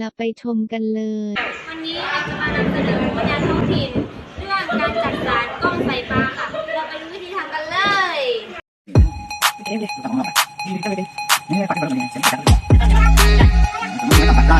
ละไปชมกันเลย วันนี้เราจะมานำเสนอผลงานท้องถิ่นเรื่องการจัดสารกล้องใส่ปลาค่ะ เราไปดูวิธีทำกันเลยอ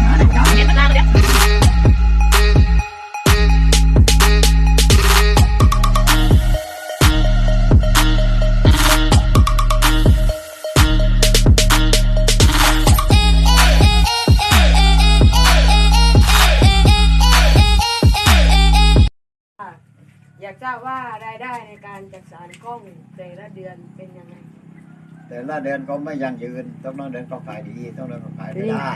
ยากทราบว่ารายได้ในการจัดสรรกล้องแต่ละเดือนเป็นยังไง แต่ละเดือนก็ไม่ยั่งยืนต้องน้องเดือนก็ขายดี ต้องเดือนก็ขายไม่ได้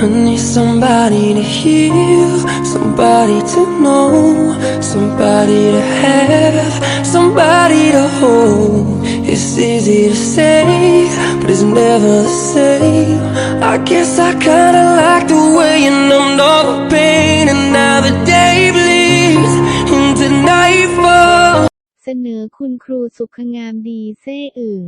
I need somebody to heal, somebody to know, somebody to have, somebody to hold. It's easy to say, but it's never the same. I guess I kinda like the way you numbed all the pain, เสนอคุณครูสุขงามดีเซ่อึ่ง